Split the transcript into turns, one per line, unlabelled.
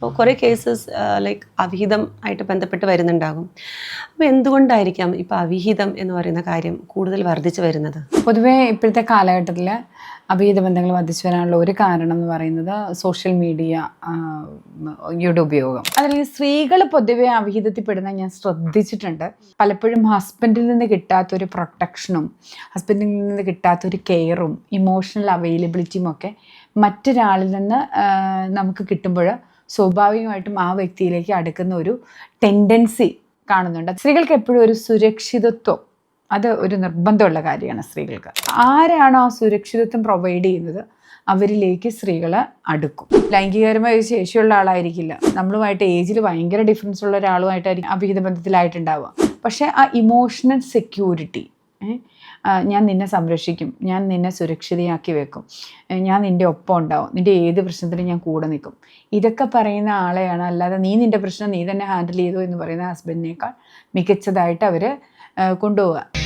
അപ്പോൾ കുറേ cases like അവിഹിതം ആയിട്ട് ബന്ധപ്പെട്ട് വരുന്നുണ്ടാകും. അപ്പോൾ എന്തുകൊണ്ടായിരിക്കാം ഇപ്പോൾ അവിഹിതം എന്ന് പറയുന്ന കാര്യം കൂടുതൽ വർദ്ധിച്ചു വരുന്നത്?
പൊതുവേ ഇപ്പോഴത്തെ കാലഘട്ടത്തിൽ അവിഹിത ബന്ധങ്ങൾ വർദ്ധിച്ചു വരാനുള്ള ഒരു കാരണം എന്ന് പറയുന്നത് സോഷ്യൽ മീഡിയ യുടെ ഉപയോഗം. അതിൽ സ്ത്രീകൾ പൊതുവെ അവിഹിതത്തിൽപ്പെടുന്ന ഞാൻ ശ്രദ്ധിച്ചിട്ടുണ്ട്. പലപ്പോഴും ഹസ്ബൻഡിൽ നിന്ന് കിട്ടാത്തൊരു പ്രൊട്ടക്ഷനും ഹസ്ബൻഡിൽ നിന്ന് കിട്ടാത്തൊരു കെയറും ഇമോഷണൽ അവൈലബിലിറ്റിയും ഒക്കെ മറ്റൊരാളിൽ നിന്ന് നമുക്ക് കിട്ടുമ്പോൾ സ്വാഭാവികമായിട്ടും ആ വ്യക്തിയിലേക്ക് അടുക്കുന്ന ഒരു ടെൻഡൻസി കാണുന്നുണ്ട്. സ്ത്രീകൾക്ക് എപ്പോഴും ഒരു സുരക്ഷിതത്വം അത് ഒരു നിർബന്ധമുള്ള കാര്യമാണ് സ്ത്രീകൾക്ക്. ആരാണോ ആ സുരക്ഷിതത്വം പ്രൊവൈഡ് ചെയ്യുന്നത്? അവരിലേക്ക് സ്ത്രീകൾ അടുക്കും. ലൈംഗികപരമായ ഒരു ശേഷിയുള്ള ആളായിരിക്കില്ല. നമ്മളുമായിട്ട് ഏജിൽ ഭയങ്കര ഡിഫറൻസ് ഉള്ള ഒരാളുമായിട്ടായിരിക്കും അഭിഹിത ബന്ധത്തിലായിട്ടുണ്ടാവുക. പക്ഷേ ആ ഇമോഷണൽ സെക്യൂരിറ്റി ഞാൻ നിന്നെ സംരക്ഷിക്കും. ഞാൻ നിന്നെ സുരക്ഷിതയാക്കി വെക്കും. ഞാൻ നിന്റെ ഒപ്പം ഉണ്ടാവും. നിന്റെ ഏത് പ്രശ്നത്തിനും ഞാൻ കൂടെ നിൽക്കും. ഇതൊക്കെ പറയുന്ന ആളെയാണ്. അല്ലാതെ നീ നിന്റെ പ്രശ്നം നീ തന്നെ ഹാൻഡിൽ ചെയ്തു എന്ന് പറയുന്ന ഹസ്ബൻഡിനേക്കാൾ മികച്ചതായിട്ട് അവർ കൊണ്ടുപോവുക.